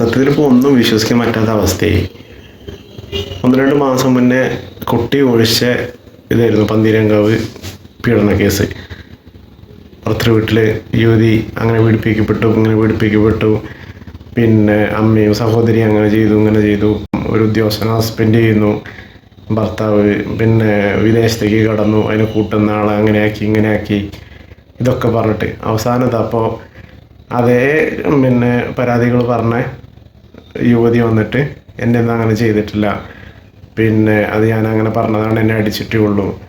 സത്യത്തിൽ ഇപ്പോൾ ഒന്നും വിശ്വസിക്കാൻ പറ്റാത്ത അവസ്ഥയായി. ഒന്ന് രണ്ട് മാസം മുന്നേ കുട്ടി ഒഴിച്ച ഇതായിരുന്നു പന്തീരങ്കാവ് പീഡന കേസ്. ഭർത്തൃ വീട്ടിൽ യുവതി അങ്ങനെ പീഡിപ്പിക്കപ്പെട്ടു ഇങ്ങനെ പീഡിപ്പിക്കപ്പെട്ടു. പിന്നെ അമ്മയും സഹോദരി അങ്ങനെ ചെയ്തു ഇങ്ങനെ ചെയ്തു. ഒരു ഉദ്യോഗസ്ഥൻ സസ്പെൻഡ് ചെയ്യുന്നു. ഭർത്താവ് പിന്നെ വിദേശത്തേക്ക് കടന്നു. അതിനെ കൂട്ടുന്ന ആളെ അങ്ങനെയാക്കി ഇങ്ങനെയാക്കി. ഇതൊക്കെ പറഞ്ഞിട്ട് അവസാനത്ത് അപ്പോൾ അതേ പിന്നെ പരാതികൾ പറഞ്ഞ യുവതി വന്നിട്ട് എന്റെ ഒന്നും അങ്ങനെ ചെയ്തിട്ടില്ല. പിന്നെ അത് ഞാൻ അങ്ങനെ പറഞ്ഞതാണ് എന്നെ അടിച്ചിട്ടേ ഉള്ളൂ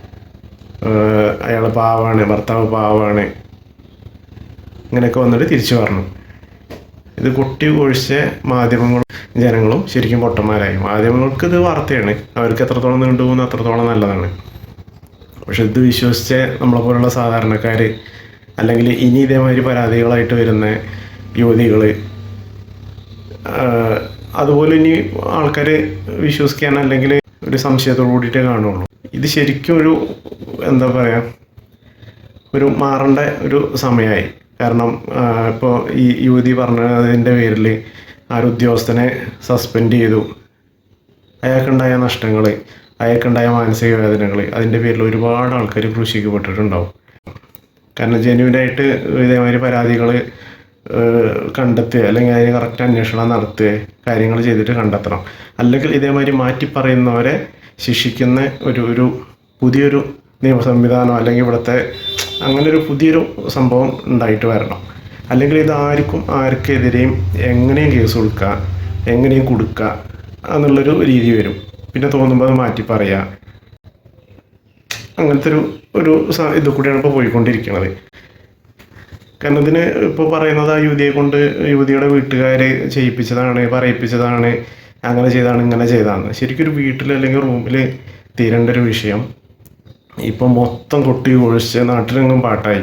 അയാൾ പാവാണ് ഭർത്താവ് പാവാണ്. ഇങ്ങനെയൊക്കെ വന്നിട്ട് തിരിച്ചു പറഞ്ഞു. ഇത് കൊട്ടി ഒഴിച്ച മാധ്യമങ്ങളും ജനങ്ങളും ശരിക്കും പൊട്ടന്മാരായി. മാധ്യമങ്ങൾക്ക് ഇത് വാർത്തയാണ്. അവർക്ക് എത്രത്തോളം നീണ്ടുപോകുന്ന അത്രത്തോളം നല്ലതാണ്. പക്ഷെ ഇത് വിശ്വസിച്ച് നമ്മളെ പോലുള്ള സാധാരണക്കാർ അല്ലെങ്കിൽ ഇനി ഇതേമാതിരി പരാതികളായിട്ട് വരുന്ന യുവതികൾ അതുപോലെ ഇനി ആൾക്കാർ വിശ്വസിക്കാൻ അല്ലെങ്കിൽ ഒരു സംശയത്തോടു കൂടിയിട്ടേ കാണുള്ളൂ. ഇത് ശരിക്കും ഒരു എന്താ പറയുക ഒരു മാറേണ്ട ഒരു സമയമായി. കാരണം ഇപ്പോൾ ഈ യുവതി പറഞ്ഞതിന്റെ പേരിൽ ആ ഒരു ഉദ്യോഗസ്ഥനെ സസ്പെൻഡ് ചെയ്തു. അയാൾക്കുണ്ടായ നഷ്ടങ്ങൾ അയാൾക്കുണ്ടായ മാനസിക വേദനകൾ അതിന്റെ പേരിൽ ഒരുപാട് ആൾക്കാർ ക്രൂശിക്കപ്പെട്ടിട്ടുണ്ടാവും. കാരണം ജെന്യൂനായിട്ട് ഇതേമാതിരി പരാതികൾ കണ്ടെത്തുക അല്ലെങ്കിൽ അതിന് കറക്റ്റ് അന്വേഷണം നടത്തുക കാര്യങ്ങൾ ചെയ്തിട്ട് കണ്ടെത്തണം. അല്ലെങ്കിൽ ഇതേമാതിരി മാറ്റി പറയുന്നവരെ ശിക്ഷിക്കുന്ന ഒരു ഒരു പുതിയൊരു നിയമ സംവിധാനം അല്ലെങ്കിൽ ഇവിടുത്തെ അങ്ങനെ ഒരു പുതിയൊരു സംഭവം ഉണ്ടായിട്ട് വരണം. അല്ലെങ്കിൽ ഇത് ആർക്കും ആർക്കെതിരെയും എങ്ങനെയും കേസ് കൊടുക്കുക എങ്ങനെയും കൊടുക്കുക എന്നുള്ളൊരു രീതി വരും. പിന്നെ തോന്നുമ്പോൾ അത് മാറ്റി പറയുക. അങ്ങനത്തെ ഒരു ഒരു ഇത് കൂടിയാണ് ഇപ്പോൾ പോയിക്കൊണ്ടിരിക്കുന്നത്. കാരണം ഇതിന് ഇപ്പോൾ പറയുന്നത് ആ യുവതിയെ കൊണ്ട് യുവതിയുടെ വീട്ടുകാർ ചെയ്യിപ്പിച്ചതാണ് പറയിപ്പിച്ചതാണ് അങ്ങനെ ചെയ്താണ് ഇങ്ങനെ ചെയ്താണ് ശരിക്കും ഒരു വീട്ടിൽ അല്ലെങ്കിൽ റൂമിൽ തീരേണ്ട ഒരു വിഷയം. ഇപ്പം മൊത്തം കൊട്ടി ഒഴിച്ച് നാട്ടിലെങ്ങും പാട്ടായി.